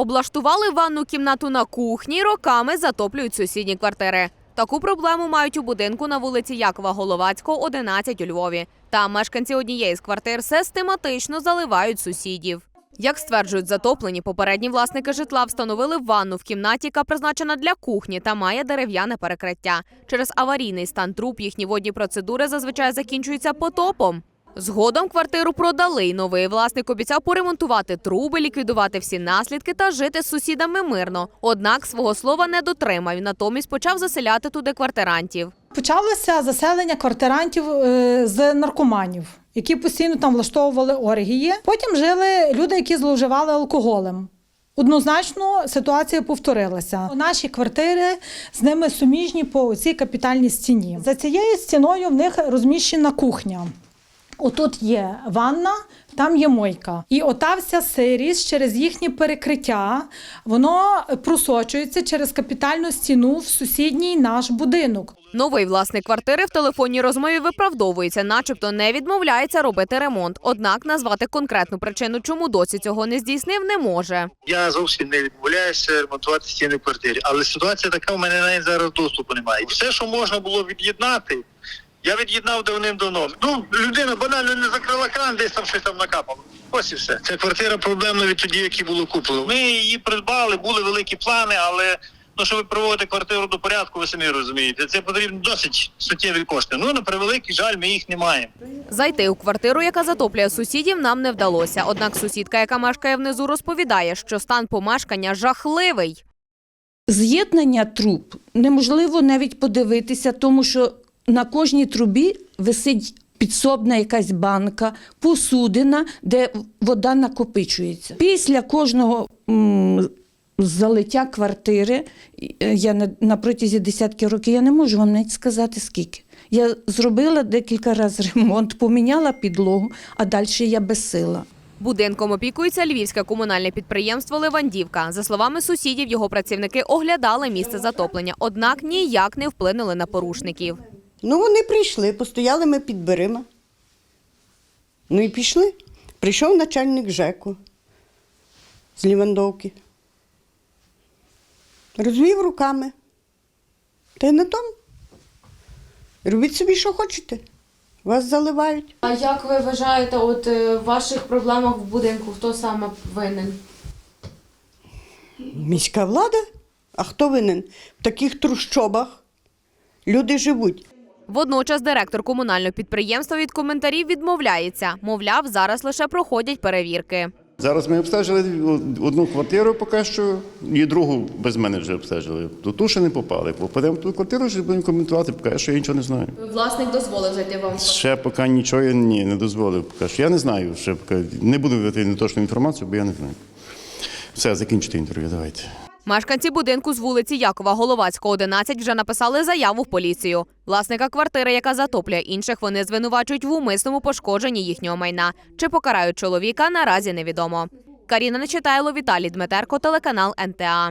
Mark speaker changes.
Speaker 1: Облаштували ванну кімнату на кухні, роками затоплюють сусідні квартири. Таку проблему мають у будинку на вулиці Якова Головацького, 11 у Львові. Там мешканці однієї з квартир систематично заливають сусідів. Як стверджують затоплені, попередні власники житла встановили ванну в кімнаті, яка призначена для кухні та має дерев'яне перекриття. Через аварійний стан труб їхні водні процедури зазвичай закінчуються потопом. Згодом квартиру продали, новий власник обіцяв поремонтувати труби, ліквідувати всі наслідки та жити з сусідами мирно. Однак свого слова не дотримав. Натомість почав заселяти туди квартирантів.
Speaker 2: Почалося заселення квартирантів е, з наркоманів, які постійно там влаштовували оргії. Потім жили люди, які зловживали алкоголем. Однозначно ситуація повторилася. Наші квартири з ними суміжні по цій капітальній стіні. За цією стіною в них розміщена кухня. Отут є ванна, там є мойка. І ота вся сирість через їхні перекриття, воно просочується через капітальну стіну в сусідній наш будинок.
Speaker 1: Новий власник квартири в телефонній розмові виправдовується, начебто не відмовляється робити ремонт. Однак назвати конкретну причину, чому досі цього не здійснив, не може.
Speaker 3: Я зовсім не відмовляюся ремонтувати стіни в квартирі. Але ситуація така, у мене навіть зараз доступу немає. Все, що можна було від'єднати, я від'єднав давним-давно. Ну, людина банально не закрила кран, десь там щось там накапало. Ось і все. Ця квартира проблемна від тоді, які було куплено. Ми її придбали, були великі плани, але ну, щоб приводити квартиру до порядку, ви самі розумієте, це потрібно досить суттєві кошти. Ну, на превеликий жаль, ми їх не маємо.
Speaker 1: Зайти у квартиру, яка затоплює сусідів, нам не вдалося. Однак сусідка, яка мешкає внизу, розповідає, що стан помешкання жахливий.
Speaker 4: З'єднання труб неможливо навіть подивитися, тому що на кожній трубі висить підсобна якась банка, посудина, де вода накопичується. Після кожного залиття квартири, е, я на, на протязі десятки років, я не можу вам навіть сказати скільки. Я зробила декілька разів ремонт, поміняла підлогу, а далі я безсила.
Speaker 1: Будинком опікується львівське комунальне підприємство Левандівка. За словами сусідів, його працівники оглядали місце затоплення, однак ніяк не вплинули на порушників.
Speaker 5: Ну, вони прийшли, постояли ми під дверима. Ну і пішли. Прийшов начальник ЖЕКу з Лівандовки. Розвів руками. Та й на тому. Робіть собі, що хочете. Вас заливають.
Speaker 6: А як ви вважаєте, от е, в ваших проблемах в будинку хто саме винен?
Speaker 5: Міська влада? А хто винен? В таких трущобах люди живуть.
Speaker 1: Водночас директор комунального підприємства від коментарів відмовляється. Мовляв, зараз лише проходять перевірки.
Speaker 7: Зараз ми обстежили одну квартиру поки що, і другу без мене вже обстежили. До ту ще не попали. Попадемо в ту квартиру, вже будемо коментувати, поки що я нічого не знаю.
Speaker 6: Власник дозволив зайти вам.
Speaker 7: Ще поки нічого я ні, не дозволив. Поки що. Я не знаю. Ще поки не буду вити неточну інформацію, бо я не знаю. Все, закінчити інтерв'ю. Давайте.
Speaker 1: Мешканці будинку з вулиці Якова Головацького, 11, вже написали заяву в поліцію. Власника квартири, яка затоплює інших, вони звинувачують в умисному пошкодженні їхнього майна. Чи покарають чоловіка, наразі невідомо. Каріна Нечитайло, Віталій Дмитерко, телеканал НТА.